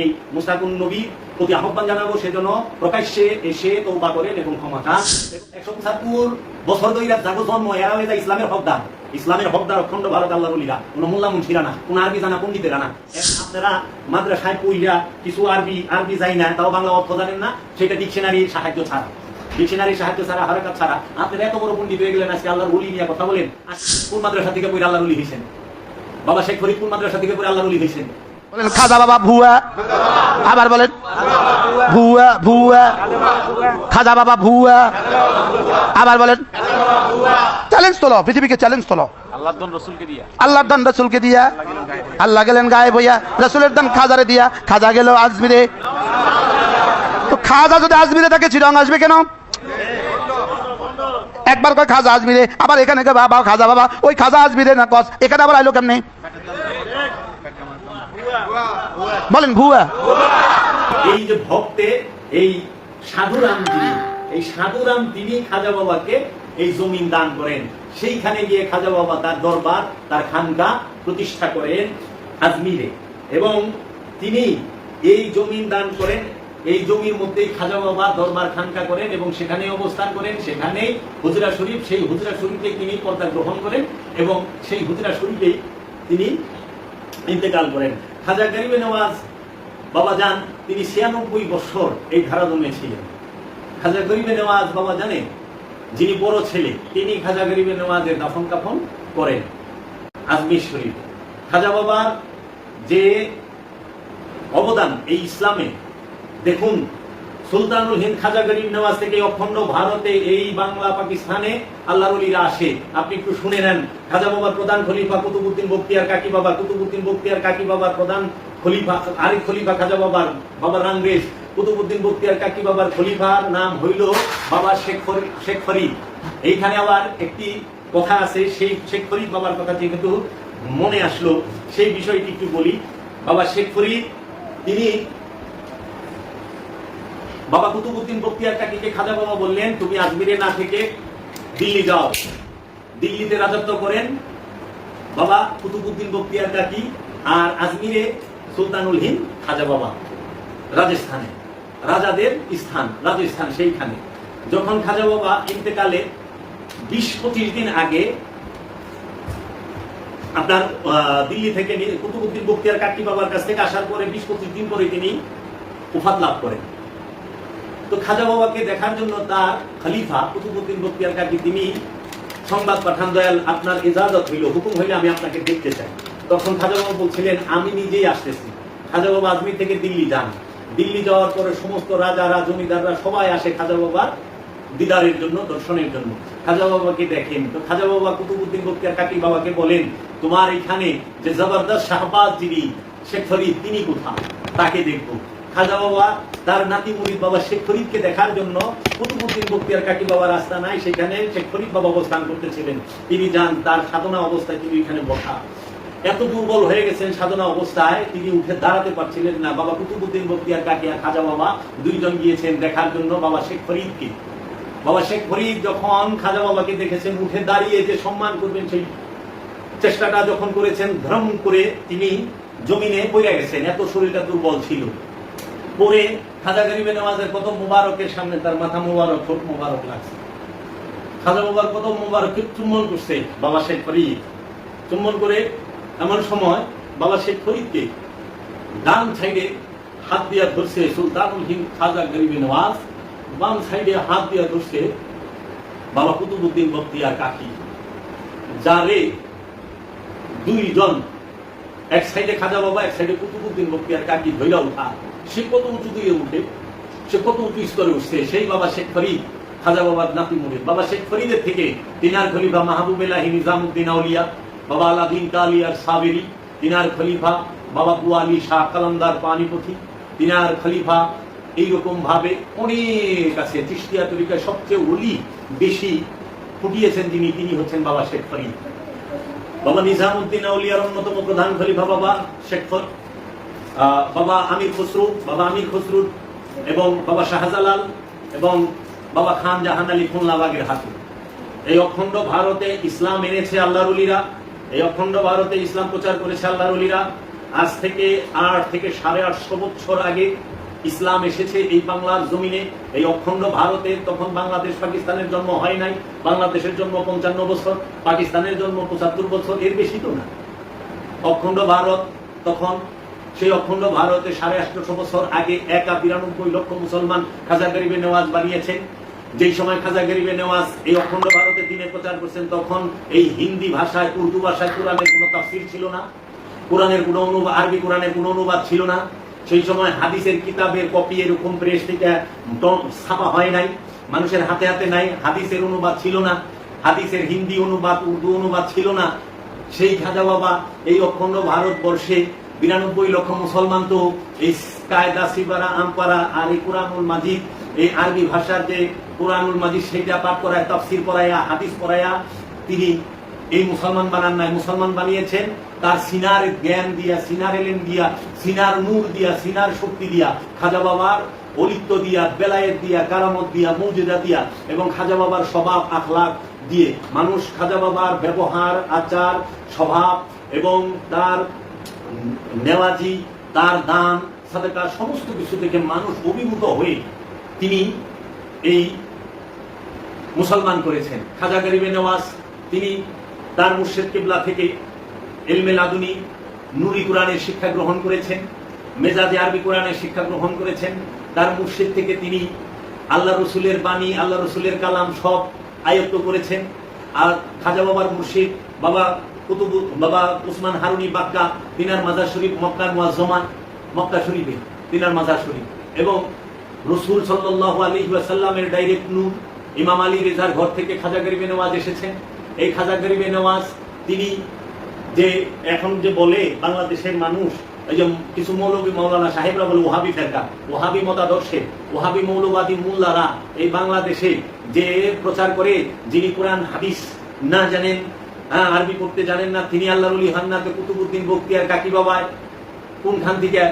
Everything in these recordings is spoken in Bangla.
এই মুস্তাকুন নবীর প্রতি আহ্বান জানাব সেজন্য প্রকাশ্যে এসে তৌবা করেন এবং ক্ষমা চান। একশো পঁচাত্তর বছর দইরা জাগো জন্ম, এরা হয়ে যায় ইসলামের হকদার। ইসলামের হকদার অখণ্ড ভারত আল্লাহ বলিরা কোন মোল্লা মুন্সিরা না, কোন আরবি জানা পন্ডিতেরা না। আপনারা মাদ্রাসায় পইরা কিছু আরবি আরবি যাই না, তাও বাংলা অর্থ জানেন না, সেটা ডিকশনারির সাহায্য ছাড়া। ডিকশনারির সাহায্য ছাড়া, হারকাত ছাড়া। আপনারা এত বড় পন্ডিত হয়ে গেলেন আজকে আল্লাহর উলি নিয়ে কথা বলেন। কোন মাদ্রাসা থেকে পড়ে আল্লাহর উলি হয়েছেন বাবা শেখ ফরিদপুর মাদ্রাসা থেকে পড়ে আল্লাহর উলি হয়েছেন বলেন খাজা বাবা ভুয়া। আবার বলেন ভুয়া ভুয়া। খাজা বাবা ভুয়া। আবার বলেন চ্যালেঞ্জ তোলো পৃথিবীকে চ্যালেঞ্জ তোলো। আল্লাহর দন রসুলকে দিয়া। আল্লাহ গেলেন গায়ে বইয়া রসুলের দান খাজারে দিয়া। খাজা গেল আজমিরে তো খাজা যদি আজমিরে থাকে চিরং আসবে কেন? একবার কয় খাজা আজমিরে আবার এখানে বাবা খাজা বাবা ওই খাজা আজমিরে না কস? এখানে আবার আইলো কেমনে? বলেন, ভুয়া। এই যে ভক্তে, এই সাধুরাম যিনি এই সাধুরাম তিনি খাজা বাবাকে এই জমিন দান করেন। সেইখানে গিয়ে খাজা বাবা তার দরবার, তার খানকা প্রতিষ্ঠা করেন আজমিরে। এবং তিনি এই জমিন দান করেন, এই জমির মধ্যেই খাজা বাবা দরবার খানকা করেন এবং সেখানে অবস্থান করেন। সেখানেই হুজরা শরীফ, সেই হুজরা শরীফে তিনি পর্দা গ্রহণ করেন এবং সেই হুজরা শরীফেই তিনি ইন্তেকাল করেন। খাজা গরিবে নওয়াজ বাবা যান তিনি ছিয়ানব্বই বছর এই ধারাদমে ছিলেন। খাজা গরিবে নেওয়াজ বাবা জানে, যিনি বড় ছেলে, তিনি খাজা গরিবে নেওয়াজের দাফন কাফন করেন আজমির শরীফ। খাজা বাবার যে অবদান এই ইসলামে, দেখুন সুলতানুল হিন্দ খাজা গরিব নেওয়াজ থেকে অখণ্ড ভারতে এই বাংলা পাকিস্তানে আল্লাহর অলিরা আসে। আপনি একটু শুনে নেন। খাজা বাবার প্রধান খলিফা কুতুবুদ্দিন বক্তিয়ার কাকি বাবা কুতুবুদ্দিন বক্তিয়ার কাকি বাবার প্রধান খলিফা আরেক খলিফা খাজা বাবার, বাবা রাংরেজ কুতুবুদ্দিন বক্তিয়ার কাকি বাবার খলিফার নাম হইল বাবা শেখ শেখ ফরিদ এইখানে আবার একটি কথা আছে, সেই শেখ ফরিদ বাবার কথা যেহেতু মনে আসলো। সেই বিষয়টি একটু বলি। বাবা শেখ ফরিদ, তিনি বাবা কুতুবুদ্দিন বক্তিয়ার কাকিকে খাজা বাবা বললেন, তুমি আজমিরে না থেকে দিল্লি যাও। দিল্লিতে রাজত্ব করেন বাবা কুতুবুদ্দিন বক্তিয়ার কাকি আর আজমিরে সুলতানুল হিন্দ খাজা বাবা রাজস্থানে। রাজাদের স্থান, রাজস্থান সেইখানে। যখন খাজা বাবা ইন্তেকালে বিশ পঁচিশ দিন আগে আপনার দিল্লি থেকে কুতুবুদ্দিন বক্তিয়ার কাকি বাবার কাছ থেকে আসার পরে বিশ পঁচিশ দিন পরে তিনি উফাত লাভ করেন। তো খাজা বাবাকে দেখার জন্য তার খলিফা কুতুবুদ্দিন বক্তিয়ার কাকি তিনি সংবাদ পাঠান, দয়াল, আপনার ইজাজত হইল, হুকুম হইলে আমি আপনাকে দেখতে চাই। তখন খাজা বাবা বলছিলেন, আমি নিজেই আসতেছি। খাজা বাবা আজমির থেকে দিল্লি যান। দিল্লি যাওয়ার পরে সমস্ত রাজারা, জমিদাররা সবাই আসে খাজা বাবার দিদারের জন্য, দর্শনের জন্য। খাজা বাবাকে দেখেন। তো খাজা বাবা কুতুবুদ্দিন বক্তিয়ার কাকি বাবাকে বলেন, তোমার এখানে যে জবরদস্ত শাহবাজ যিনি, শেখ ফরিদ, তিনি কোথায়? তাকে দেখব। খাজা বাবা, তার নাতি মুরিদ বাবা শেখ ফরিদকে দেখার জন্য কুতুবুদ্দিন বক্তিয়ার কাকি বাবার রাস্তা নাই, সেখানে শেখ ফরিদ বাবা অবস্থান করতেছিলেন। তিনি যান, তার সাধনা অবস্থায় তিনি এখানে বসা। এত দুর্বল হয়ে গেছেন সাধনা অবস্থায়, তিনি উঠে দাঁড়াতে পারছিলেন না। বাবা কুতুবুদ্দিন বক্তিয়ার কাকি আর খাজা বাবা দুইজন গিয়েছেন দেখার জন্য বাবা শেখ ফরিদকে। বাবা শেখ ফরিদ যখন খাজা বাবাকে দেখেছেন, উঠে দাঁড়িয়ে যে সম্মান করবেন সেই চেষ্টাটা যখন করেছেন ধর্ম করে তিনি জমিনে পড়ে গেছেন। এত শরীরটা দুর্বল ছিল। পরে খাজা গরিবে নামাজের কত মুবারকের সামনে তার মাথা মুবারক, ঠোঁট মুবারক লাগছে। খাজা বাবার কত মুবারক চুম্বন করছে? বাবা শেখ ফরিদ। চুম্বন করে এমন সময় বাবা শেখ ফরিদকে ডান সাইডে হাত দিয়া ধরছে সুলতানুল হিন্দ খাজা গরিবে নওয়াজ বাম সাইডে হাত দিয়া ধরছে বাবা কুতুবুদ্দিন বক্তিয়ার কাকি, যারে দুইজন এক সাইডে খাজা বাবা, এক সাইডে কুতুবুদ্দিন বক্তিয়ার কাকি ধৈরা উঠা। সে কত উঁচু দিয়ে উঠে, সে কত উঁচু স্তরে উঠছে। সেই বাবা শেখ ফরিদ, খাজা বাবার নাতি মুরিদ বাবা শেখ ফরিদের থেকে তিনার খলিফা মাহবুবুল্লাহ নিজামুদ্দিন আউলিয়া, বাবা আলাদিন কালিয়ার সাবেরি তিনার খলিফা বাবা বুয়ালি শাহ কালান্দার পানিপথি তিনার খলিফা এইরকম ভাবে অনেক আছে। চিস্তিয়া তরিকায় সবচেয়ে অলি বেশি ফুটিয়েছেন যিনি, তিনি হচ্ছেন বাবা শেখ ফরিদ। বাবা নিজামুদ্দিন আউলিয়ার অন্যতম প্রধান খলিফা বাবা শেখ বাবা আমির খসরু, বাবা আমির খসরু এবং বাবা শাহজালাল এবং বাবা খান জাহান আলী খুলনাবাগের হাতে এই অখণ্ড ভারতে ইসলাম এনেছে আল্লাহর উলিরা এই অখণ্ড ভারতে ইসলাম প্রচার করেছে আল্লাহর উলিরা আজ থেকে আট থেকে সাড়ে আটশো বছর আগে ইসলাম এসেছে এই বাংলার জমিনে, এই অখণ্ড ভারতে। তখন বাংলাদেশ পাকিস্তানের জন্ম হয় নাই। বাংলাদেশের জন্ম পঞ্চান্ন বছর, পাকিস্তানের জন্ম পঁচাত্তর বছর। এর বেশি তো না। অখণ্ড ভারত, তখন সেই অখণ্ড ভারতে সাড়ে আটশো বছর আগে একা বিরানব্বই লক্ষ মুসলমান খাজা গরিবে নেওয়াজ বানিয়েছেন। যেই সময় খাজা গরিবে নেওয়াজ এই অখণ্ড ভারতে দিনে প্রচার করছেন, তখন এই হিন্দি ভাষায়, উর্দু ভাষায় কোরআনের কোনো তাফসির ছিল না। কোরআনের কোনো অনুবাদ, আরবি কোরআনের কোনো অনুবাদ ছিল না। সেই সময় হাদিসের কিতাবের কপি এরকম প্রেস থেকে ছাপা হয় নাই, মানুষের হাতে হাতে নাই, হাদিসের অনুবাদ ছিল না, হাদিসের হিন্দি অনুবাদ, উর্দু অনুবাদ ছিল না। সেই খাজা বাবা এই অখণ্ড ভারতবর্ষে বিরানব্বই লক্ষ মুসলমান তো এই কায়দা সিবারা আমপারা আর এই কোরআনুল মাজিদ, এই আরবি ভাষার যে কোরআনুল মাজিদ সেইটা পাঠ করায়, তাফসির পড়ায়া, হাদিস পড়ায়া, তিনি এই মুসলমান বানান নাই, মুসলমান বানিয়েছেন। তার সিনার জ্ঞান দিয়া, সিনার এলেন দিয়া, সিনার নূর দিয়া, সিনার শক্তি দিয়া, খাজা বাবার অলিত্ব দিয়া, বেলায়েত দিয়া, কারামত দিয়া মৌজুদা দিয়া, এবং খাজা বাবার স্বভাব আখলাক দিয়ে মানুষ খাজা বাবার ব্যবহার, আচার, স্বভাব এবং তার নেওয়াজি, তার দান সাদেকার সমস্ত কিছু থেকে মানুষ অভিভূত হয়ে তিনি এই মুসলমান করেছেন। খাজা গরিবে নেওয়াজ, তিনি তার মুর্শেদ কেবলা থেকে এলমে লাদুনি নুরি কোরআনের শিক্ষা গ্রহণ করেছেন, মেজাজে আরবি কোরআনের শিক্ষা গ্রহণ করেছেন। তার মুর্শেদ থেকে তিনি আল্লাহ রসুলের বাণী, আল্লাহ রসুলের কালাম সব আয়ত্ত করেছেন। আর খাজা বাবার মুর্শিদ বাবা কুতুব, বাবা উসমান হারুনি বাক্কা, তিনার মাজার শরীফ মক্কার মুয়াজ্জমান, মক্কা শরীফে তিনার মাজার শরীফ। এবং রসুল সাল্লাহ আলী ওয়াসাল্লামের ডাইরেক্ট নূর ইমাম আলী রেজার ঘর থেকে খাজা গরিবে নেওয়াজ এসেছেন। এই খাজা গরিবে নেওয়াজ তিনি যে এখন যে বলে বাংলাদেশের মানুষ, এই যে কিছু মৌলবী মৌলানা সাহেবরা বলে ওহাবি ফেরকা ওহাবি মতাদর্শে ওহাবি মৌলবাদী মোল্লারা এই বাংলাদেশে যে প্রচার করে, যিনি কোরআন, হাদিস না জানেন হ্যাঁ আরবি পড়তে জানেন না, তিনি আল্লাহর উলি হান্নাতে কুতুবুদ্দিন বক্তিয়ার কাকি বাবায় কোনখান থেকে,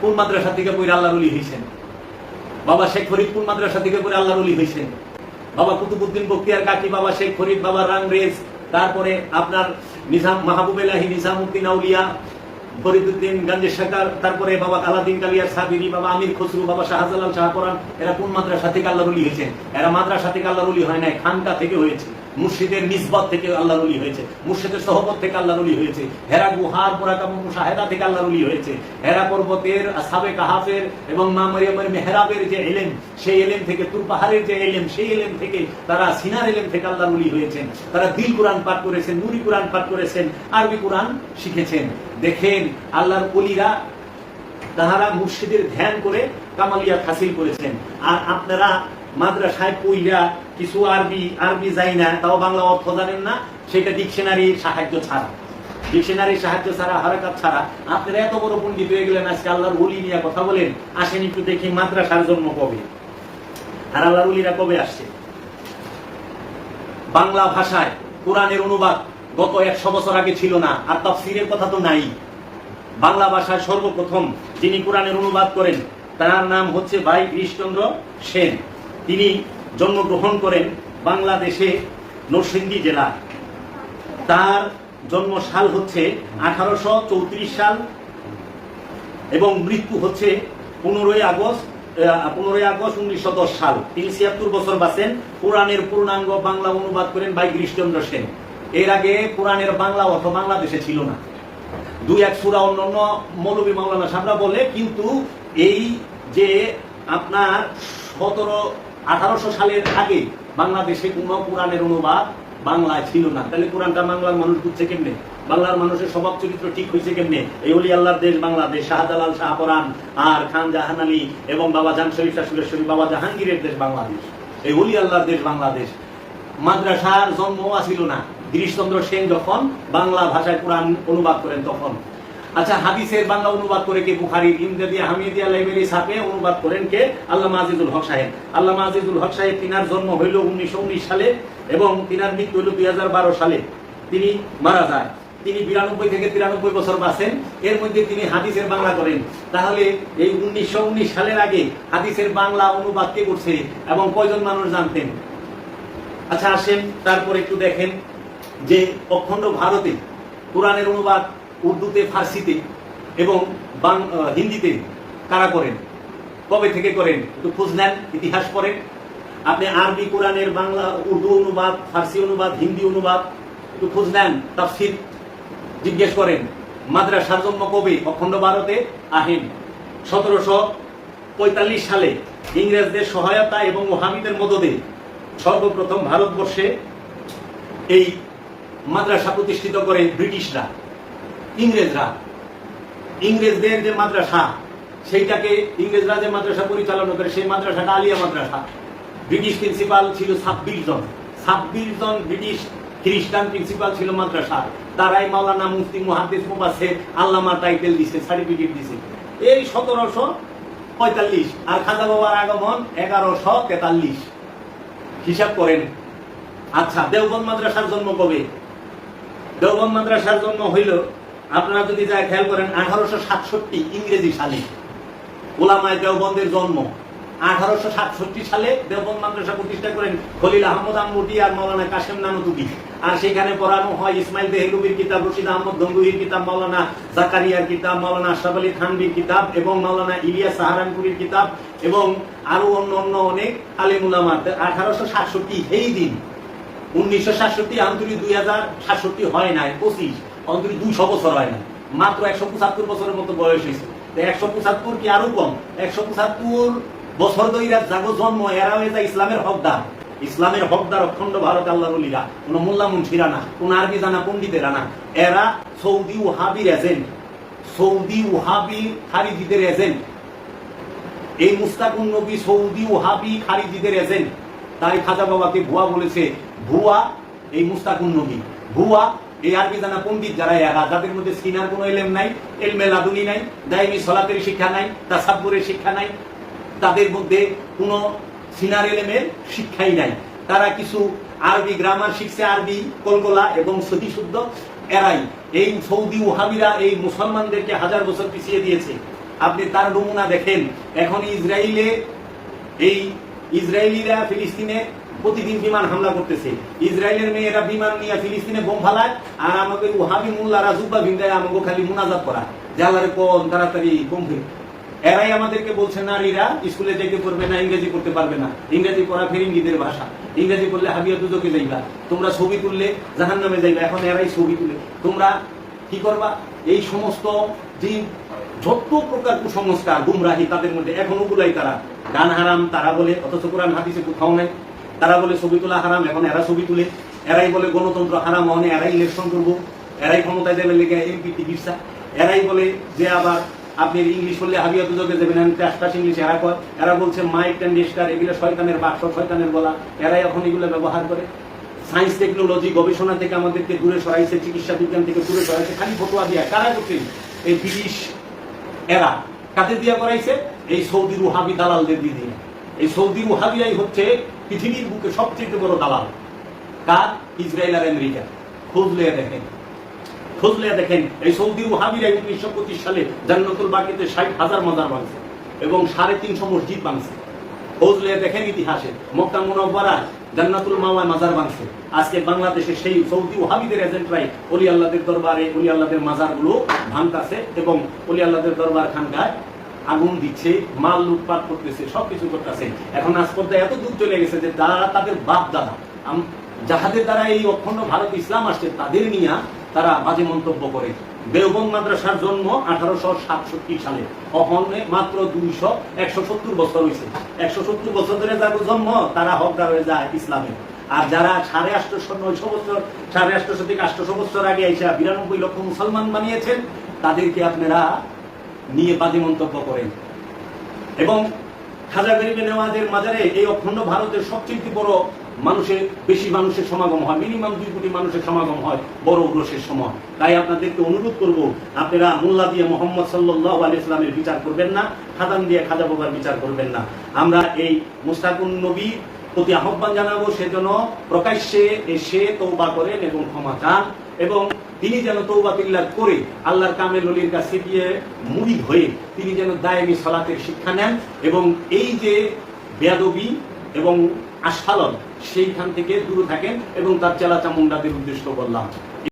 কোন মাদ্রাসা থেকে পড়ে আল্লাহর উলি হয়েছেন বাবা শেখ ফরিদ কোন মাদ্রাসা থেকে পড়ে আল্লাহর উলি হয়েছেন বাবা কুতুবুদ্দিন বক্তিয়ার কাকি বাবা শেখ ফরিদ বাবা রাংরেজ তারপরে আপনার নিজাম মাহবুব এলাহি নিজামুদ্দিন আউলিয়া ফরিদুদ্দিন গঞ্জে শেখার তারপরে বাবা আলাদিন কালিয়া সাবিরি বাবা আমির খসরু, বাবা শাহজালাল শাহপরান এরা কোন মাদ্রাসা থেকে আল্লাহরুলি হয়েছে? হয়েছেন এরা মাদ্রাসা থেকে আল্লাহরুলি হয় নাই, খানকা থেকে হয়েছে। মুর্শিদের নিসবত থেকে আল্লাহর উলি হয়েছে। মুর্শিদের সহবত থেকে আল্লাহর উলি হয়েছে। হেরা গুহার মোরাকাম মুশাহেদা থেকে আল্লাহর উলি হয়েছে। হেরা পর্বতের সাবে কাহাফের এবং মা মরিয়মের মেহরাবের যে এলেম, সেই এলেম থেকে তুর পাহাড়ের যে এলেম, সেই এলেম থেকে তারা সিনার এলেম থেকে আল্লাহর উলি হয়েছেন। তারা দিল কোরআন পাঠ করেছেন, নুরি কোরআন পাঠ করেছেন, আরবি কোরআন শিখেছেন। দেখেন, আল্লাহর অলিরা তাহারা মুর্শিদের ধ্যান করে কামালিয়াত হাসিল করেছেন। আর আপনারা মাদ্রাসায় পইরা কিছু আরবি আরবি যাই না, তাও বাংলা অর্থ জানেন না, সেটা ডিকশনারির সাহায্য ছাড়া। ডিকশনারির সাহায্য ছাড়া, হারাকাত ছাড়া। আপনারা এত বড় পণ্ডিত হয়ে গেলেন, আজকে আল্লাহর ওলি নিয়ে কথা বলেন, আসেন একটু দেখি মাদ্রাসার জন্ম কবে। আর আল্লাহর ওলিরা কবে আসছে? বাংলা ভাষায় কোরআনের অনুবাদ গত একশো বছর আগে ছিল না, আর তাফসিরের কথা তো নাই। বাংলা ভাষায় সর্বপ্রথম যিনি কোরআনের অনুবাদ করেন, তার নাম হচ্ছে ভাই গিরিশচন্দ্র সেন। তিনি জন্মগ্রহণ করেন বাংলাদেশে নরসিংদী জেলা। তার জন্ম সাল হচ্ছে আঠারোশো চৌত্রিশ সাল এবং মৃত্যু হচ্ছে পনেরোই আগস্ট পনেরোই আগস্ট উনিশশো দশ সাল। তিনি ছিয়াত্তর বছর বাঁচেন। পুরাণের পূর্ণাঙ্গ বাংলা অনুবাদ করেন ভাই গিরিশচন্দ্র সেন। এর আগে পুরাণের বাংলা অর্থ বাংলাদেশে ছিল না। দুই এক সুরা অন্যান্য মৌলবী মাওলানা সাহরা বলে, কিন্তু এই যে আপনার সতেরো আঠারোশো সালের আগে বাংলাদেশে কোন কোরআনের অনুবাদ বাংলায় ছিল না। তাহলে কোরআনটা বাংলার মানুষ বুঝছে কেমনে? বাংলার মানুষের স্বভাব চরিত্র ঠিক হয়েছে কেমনে? এই অলি আল্লাহর দেশ বাংলাদেশ, শাহজালাল শাহপরান আর খান জাহান আলী এবং বাবা জাহান শরীফ, শাহ সুরেশ্বরী বাবা জাহাঙ্গীরের দেশ বাংলাদেশ। এই অলি আল্লাহর দেশ বাংলাদেশ। মাদ্রাসার জন্ম আসিল না। গিরিশচন্দ্র সেন যখন বাংলা ভাষায় কোরআন অনুবাদ করেন তখন। আচ্ছা হাদিসের বাংলা অনুবাদ করে কে? বুখারি ইমদাদিয়া হামিদিয়া লাইব্রেরি সাপে অনুবাদ করেন কে? আল্লাহ আজিজুল হক সাহেব। আল্লাহ আজিজুল হক সাহেব তিনার জন্ম হইল উনিশশো উনিশ সালে এবং তিনার মৃত্যু হইল দু হাজার বারো সালে। তিনি মারা যায়। তিনি বিরানব্বই থেকে তিরানব্বই বছর বাঁচেন। এর মধ্যে তিনি হাদিসের বাংলা করেন। তাহলে এই উনিশশো উনিশ সালের আগে হাদিসের বাংলা অনুবাদ কে করছে এবং কয়জন মানুষ জানতেন? আচ্ছা আসেন, তারপর একটু দেখেন যে অখণ্ড ভারতে কোরআনের অনুবাদ উর্দুতে, ফার্সিতে এবং বাং- হিন্দিতে কারা করেন। কবে থেকে করেন? একটু খোঁজ নেন, ইতিহাস পড়েন। আপনি আরবি, কোরআনের বাংলা, উর্দু অনুবাদ, ফার্সি অনুবাদ, হিন্দি অনুবাদ একটু খোঁজ নেন, তাফসির জিজ্ঞেস করেন, মাদ্রাসার জন্ম কবে? অখণ্ড ভারতে আহেন। সতেরোশো পঁয়তাল্লিশ সালে ইংরেজদের সহায়তা এবং ওহামিদের মদদে সর্বপ্রথম ভারতবর্ষে এই মাদ্রাসা প্রতিষ্ঠিত করে ব্রিটিশরা। ইংরেজরা। ইংরেজদের যে মাদ্রাসা, সেইটাকে ইংরেজরা যে মাদ্রাসা পরিচালনা করে, সেই মাদ্রাসাটা আলিয়া মাদ্রাসা। ব্রিটিশ প্রিন্সিপাল ছিল ছাব্বিশ জন। ছাব্বিশ জন ব্রিটিশ খ্রিস্টান প্রিন্সিপাল ছিল মাদ্রাসা তারাই মাওলানা মুফতি মুহাদ্দিস মুবাসে আল্লামা টাইটেল দিছে, সার্টিফিকেট দিছে। এই সতেরোশো পঁয়তাল্লিশ আর খাজা বাবার আগমন এগারোশো তেতাল্লিশ। হিসাব করেন। আচ্ছা দেওবন্দ মাদ্রাসার জন্ম কবে? দেওবন্দ মাদ্রাসার জন্ম হইল আপনারা যদি যা খেয়াল করেন, আঠারোশো সাতষট্টি ইংরেজি সালে ওলামায় দেওবন্দের জন্ম। আঠারোশো সাতষট্টি সালে দেওবন্দ মাদ্রাসা প্রতিষ্ঠা করেন খলিল আহমদ আম্মুটি আর মৌলানা কাশেম নানুতুবি। আর সেখানে পড়ানো হয় ইসমাইল দেহলুবির কিতাব, রশিদ আহমদ গঙ্গুহির কিতাব, মৌলানা জাকারিয়ার কিতাব, মৌলানা আশরাফ আলী থানবির কিতাব এবং মৌলানা ইলিয়া সাহারানপুরির কিতাব এবং আরও অন্য অন্য অনেক আলিমুলামার আঠারোশো সাতষট্টি এই দিন। উনিশশো সাতষট্টি আন্তরিক দুই হাজার সাতষট্টি হয় নাই, পঁচিশ। অন্তরিক দুইশো বছর হয় না। মাত্র একশো পঁচাত্তর বছরের মতো বয়স হয়েছে। একশো পঁচাত্তর কি আরও কম? একশো পঁচাত্তর বছর দইরা জাগো জন্ম, এরা হয়ে যায় ইসলামের হকদার। ইসলামের হকদার অখণ্ড ভারত আল্লাহ রলিরা কোন মোল্লা মুন্সিরা না, কোন আরবি জানা পণ্ডিতেরা না। এরা সৌদি ওহাবির এজেন্ট। সৌদি ওহাবি খারিজিদের এজেন্ট। এই মুস্তাকুন নবী সৌদি ওহাবি খারিজিদের এজেন্ট। তাই খাজা বাবাকে ভুয়া বলেছে, ভুয়া এই মুস্তাকুন নবী। ভুয়া এই আরবি জানা পণ্ডিত যারা এরা যাদের মধ্যে সিনার কোনো এলেম নাই, এলমে লাদুনি নাই, দায়মি সলাতের শিক্ষা নাই, তাসাব্বুরের শিক্ষা নাই, তাদের মধ্যে কোনো সিনার এলেমের শিক্ষাই নাই। তারা কিছু আরবি গ্রামার শিখছে, আরবি কলকলা এবং সতী শুদ্ধ এরাই। এই সৌদি ওহাবিরা এই মুসলমানদেরকে হাজার বছর পিছিয়ে দিয়েছে। আপনি তার নমুনা দেখেন। এখন ইসরায়েলে এই ইসরায়েলিরা ফিলিস্তিনে প্রতিদিন বিমান হামলা করতেছে। ইসরায়েলের মেয়েরা বিমান নিয়ে ফিলিস্তিনে বোম ফালায়, আর আমাকে ওহাবি মোল্লারা জুব্বা ভিন্দায় আমাকে খালি মুনাজাত করা জালারে কোন তাড়াতাড়ি বোম এরাই আমাদেরকে বলছে, নারীরা স্কুলে যেতে পারবে না, ইংরেজি করতে পারবে না। ইংরেজি পড়া ফেরিঙ্গিদের ভাষা। ইংরেজি করলে হাবিয়া দুজকে যাইবা। তোমরা ছবি তুললে জাহান নামে যাইবা। এখন এরাই ছবি তুলে। তোমরা কি করবা? এই সমস্ত যে যত প্রকার কুসংস্কার, গুমরাহি তাদের মধ্যে এখন ওগুলাই তারা। গান হারাম তারা বলে, অথচ কোরআন হাদিসে কোথাও নাই। তারা বলে ছবি তোলা হারাম, এখন এরা ছবি তুলে। এরাই বলে গণতন্ত্র হারাম মনে এরাই ইলেকশন করব। এরাই ক্ষমতায় দেবে লেগে এমপি চিকিৎসা এরাই বলে যে আবার আপনি ইংলিশ বললে হাবিয়া দুজকে দেবেন ট্যাস ইংলিশ এরা কয়। এরা বলছে মাইক অ্যান্ড ডেস্টার এগুলো শয়তানের বাক্স, শয়তানের বলা এরাই এখন এগুলো ব্যবহার করে। সায়েন্স টেকনোলজি গবেষণা থেকে আমাদেরকে দূরে সরাইছে, চিকিৎসা বিজ্ঞান থেকে দূরে সরাইছে, খালি ফটোয়া দিয়া। কারা করছেন এই ব্রিটিশ এরা। কাদের দিয়া করাইছে? এই সৌদি রুহাবি দালালদের দিয়ে। এই সৌদি রুহাবিয়াই হচ্ছে পৃথিবীর বুকে সবচেয়ে বড় দালাল। কার? ইসরায়েল আর আমেরিকা। খোঁজ লিয়ে দেখেন। খোঁজ লিয়ে দেখেন, এই সৌদি ওহাবিরা উনিশশো পঁচিশ সালে জান্নাতুল বাকিতে ষাট হাজার মাজার ভাঙছে এবং সাড়ে তিনশো মসজিদ ভাঙছে খোঁজ লিয়ে দেখেন ইতিহাসে, মক্কা মুনব্বরা জান্নাতুল মাওয়ায় মাজার ভাঙছে আজকে বাংলাদেশে সেই সৌদি ওহাবিদের এজেন্টরাই অলি আল্লাহদের দরবারে অলি আল্লাহদের মাজারগুলো ভাঙতাছে এবং অলি আল্লাহদের দরবার খানকায় আগুন দিচ্ছে, মাল লুটপাট করতেছে সবকিছু করতেছে। এখন আজ পর্যায়ে এত দূর চলে গেছে যে যারা তাদের বাপ দাদা যাহাদের দ্বারা এই অখণ্ড ভারত ইসলাম আসছে, তাদের নিয়ে তারা বাজে মন্তব্য করে। দেওবন্দ মাদ্রাসার জন্ম আঠারোশো সাতষট্টি সালে। অহনে মাত্র দুইশো একশো সত্তর বছর হয়েছে একশো সত্তর বছর ধরে যাদের জন্ম, তারা হকদার হয়ে যায় ইসলামে। আর যারা সাড়ে আটশোশো নয়শো বছর, সাড়ে আটশোশো থেকে আটশোশো বছর আগে এসে বিরানব্বই লক্ষ মুসলমান বানিয়েছেন, তাদেরকে আপনারা নিয়ে বাজে মন্তব্য করেন। এবং খাজা গরিবে নেওয়াজের মাজারে এই অখণ্ড ভারতের সবচেয়ে বড় মানুষের, বেশি মানুষের সমাগম হয়, মিনিমাম দুই কোটি মানুষের সমাগম হয় বড় উরসের সময়। তাই আপনাদেরকে অনুরোধ করব, আপনারা মোল্লা দিয়ে মোহাম্মদ সাল্লাহ আলি ইসলামের বিচার করবেন না, খাদান দিয়ে খাজা বাবার বিচার করবেন না। আমরা এই মুস্তাকুন নবী প্রতি আহ্বান জানাব, সেজন্য প্রকাশ্যে এসে তৌবা করেন এবং ক্ষমা চান এবং তিনি যেন তৌবা বিল্লাহ করে আল্লাহর কামের অলির কাছে গিয়ে মুড়ি হয়ে তিনি যেন দায়মি সলাতের শিক্ষা নেন এবং এই যে বেয়াদবি এবং আশালন সেইখান থেকে দূরে থাকেন এবং তার চেলা চামুন্ডাদের উদ্দেশ্য বললাম